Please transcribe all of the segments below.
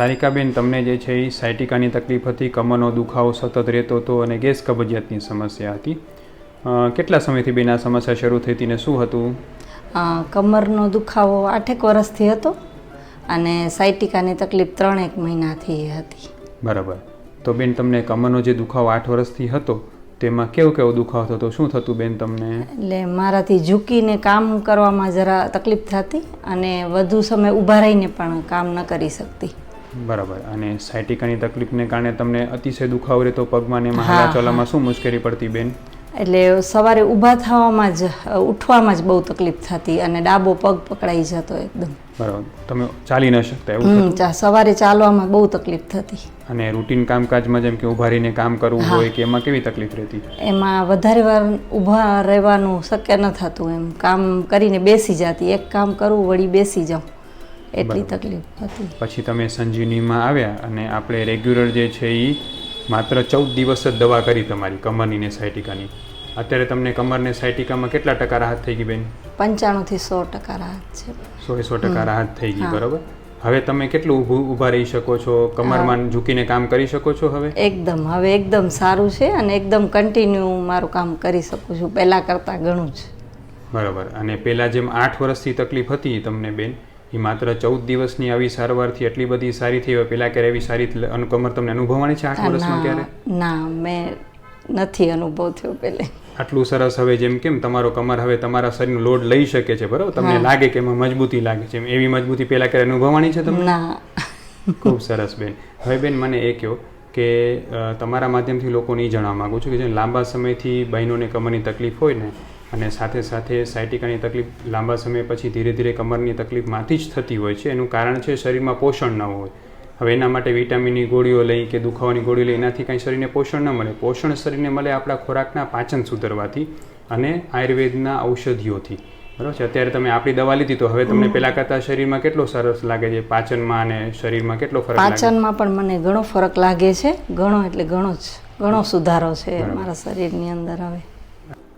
સારિકાબેન તમને જે છે એ સાયટિકાની તકલીફ હતી કમરનો દુખાવો સતત રહેતો હતો અને ગેસ કબજિયાતની સમસ્યા હતી. કેટલા સમયથી બેન આ સમસ્યા શરૂ થઈ હતી ને શું હતું? કમરનો દુખાવો આઠેક વર્ષથી હતો અને સાયટિકાની તકલીફ ત્રણેક મહિનાથી હતી. બરાબર. તો બેન તમને કમરનો જે દુખાવો આઠ વર્ષથી હતો તેમાં કેવો કેવો દુખાવો થતો? શું થતું બેન તમને? એટલે મારાથી ઝૂકીને કામ કરવામાં જરા તકલીફ થતી અને વધુ સમય ઊભા રહીને પણ કામ ન કરી શકતી. બરાબર. અને સાયટિકાની તકલીફને કારણે તમને અતિશય દુખાવો રહેતો પગમાં ને એમાં ચલામાં શું મુશ્કેલી પડતી બેન? એટલે સવારે ઊભા થવામાં જ ઉઠવામાં જ બહુ તકલીફ થતી અને ડાબો પગ પકડાઈ જતો એકદમ. બરાબર. તમે ચાલી ન શકતા એવું સવારે ચાલવામાં બહુ તકલીફ થતી. અને રૂટીન કામકાજમાં જેમ કે ઊભા રહીને કામ કરવું હોય કે એમાં કેવી તકલીફ રહેતી? એમાં વધારે વાર ઊભા રહેવાનું શક્ય ન થતું એમ. કામ કરીને બેસી જતી. એક કામ કરવું વળી બેસી જાઉં. એટલી. તકલીફ હતી. પછી તમે સંજીવનીમાં આવ્યા અને આપણે રેગ્યુલર જે છે એ માત્ર ચૌદ દિવસ જ દવા કરી તમારી કમરની ને સાયટિકાની અત્યારે તમને કમરને સાયટિકામાં કેટલા ટકા રાહત થઈ ગઈ બેન? પંચાણુંથી સો ટકા રાહત છે. સો સો ટકા રાહત થઈ ગઈ. બરાબર? હવે તમે કેટલું ઊભું ઊભા રહી શકો છો? કમરમાં ઝૂકીને કામ કરી શકો છો હવે? એકદમ. હવે એકદમ સારું છે અને એકદમ કન્ટિન્યુ મારું કામ કરી શકું છું. પહેલાં કરતાં ઘણું જ. બરાબર. અને પહેલાં જેમ આઠ વર્ષથી તકલીફ હતી તમને બેન એ માત્ર ચૌદ દિવસની આવી સારવારથી એટલી બધી સારી થઈ હોય પહેલાં ક્યારે એવી સારી અનુકમર અનુ- કમર તમને અનુભવવાની છે આઠ વર્ષમાં ક્યારે? ના મેં નથી અનુભવ થયો પહેલે આટલું સરસ હવે જેમ કેમ તમારો કમર હવે તમારા શરીરનો લોડ લઈ શકે છે બરાબર? તમને લાગે કે એમાં મજબૂતી લાગે છે એવી મજબૂતી પહેલા ક્યારે અનુભવવાની છે તમને? ના. ખૂબ સરસ બેન. હવે બેન મને એ કહો કે તમારા માધ્યમથી લોકોને એ જણાવવા માગું છું કે જે લાંબા સમયથી બહેનોને કમરની તકલીફ હોય ને અને સાથે સાથે સાયટિકાની તકલીફ લાંબા સમય પછી ધીરે ધીરે કમરની તકલીફમાંથી જ થતી હોય છે. એનું કારણ છે શરીરમાં પોષણ ન હોય. હવે એના માટે વિટામિનની ગોળીઓ લઈ કે દુખાવાની ગોળીઓ લઈ એનાથી કાંઈ શરીરને પોષણ ન મળે. પોષણ શરીરને મળે આપણા ખોરાકના પાચન સુધરવાથી અને આયુર્વેદના ઔષધિઓથી. બરાબર છે? અત્યારે તમે આપણી દવા લીધી તો હવે તમને પહેલાં કરતાં શરીરમાં કેટલો સરસ લાગે છે? પાચનમાં અને શરીરમાં કેટલો ફરક પાચનમાં પણ મને ઘણો ફરક લાગે છે. ઘણો એટલે ઘણો જ ઘણો સુધારો છે મારા શરીરની અંદર હવે.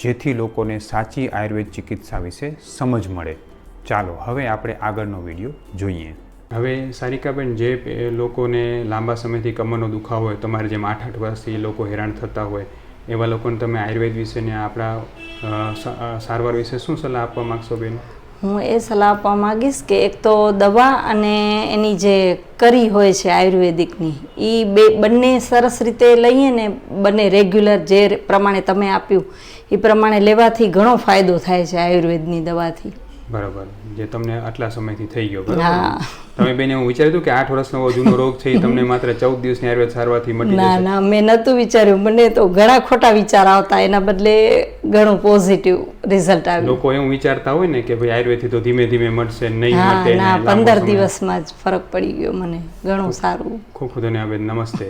જેથી લોકોને સાચી આયુર્વેદ ચિકિત્સા વિશે સમજ મળે. ચાલો, હવે આપણે આગળનો વીડિયો જોઈએ. હવે સારિકાબેન, જે લોકોને લાંબા સમયથી કમરનો દુખાવો હોય, તમારે જેમ આઠ આઠ વર્ષથી લોકો હેરાન થતા હોય, એવા લોકોને તમે આયુર્વેદ વિશે ને આપણા સારવાર વિશે શું સલાહ આપવા માગશો બેન? હું એ સલાહ આપવા માંગીશ કે એક તો દવા અને એની જે કરી હોય છે આયુર્વેદિકની એ બે બંને સરસ રીતે લઈએ ને બંને રેગ્યુલર જે પ્રમાણે તમે આપ્યું એ પ્રમાણે લેવાથી ઘણો ફાયદો થાય છે આયુર્વેદની દવાથી. બરાબર. જે તમને આટલા સમયથી થઈ ગયો હા. બરાબર તમે બેન એવું વિચાર્યું કે આઠ વર્ષનો જૂનો રોગ છે તમને માત્ર ચૌદ દિવસની આયુર્વેદ સારવારથી મટી ના ના મેં નહોતું વિચાર્યું. મને તો ઘણા ખોટા વિચાર આવતા એના બદલે ઘણું પોઝિટિવ રિઝલ્ટ આવ્યું. લોકો એવું વિચારતા હોય ને કે ભાઈ આયુર્વેદથી તો ધીમે ધીમે મળશે નહીં મટે ના પંદર દિવસમાં જ ફરક પડી ગયો મને. ઘણું સારું. ખૂબ ખૂબ ધન્યવાદ નમસ્તે.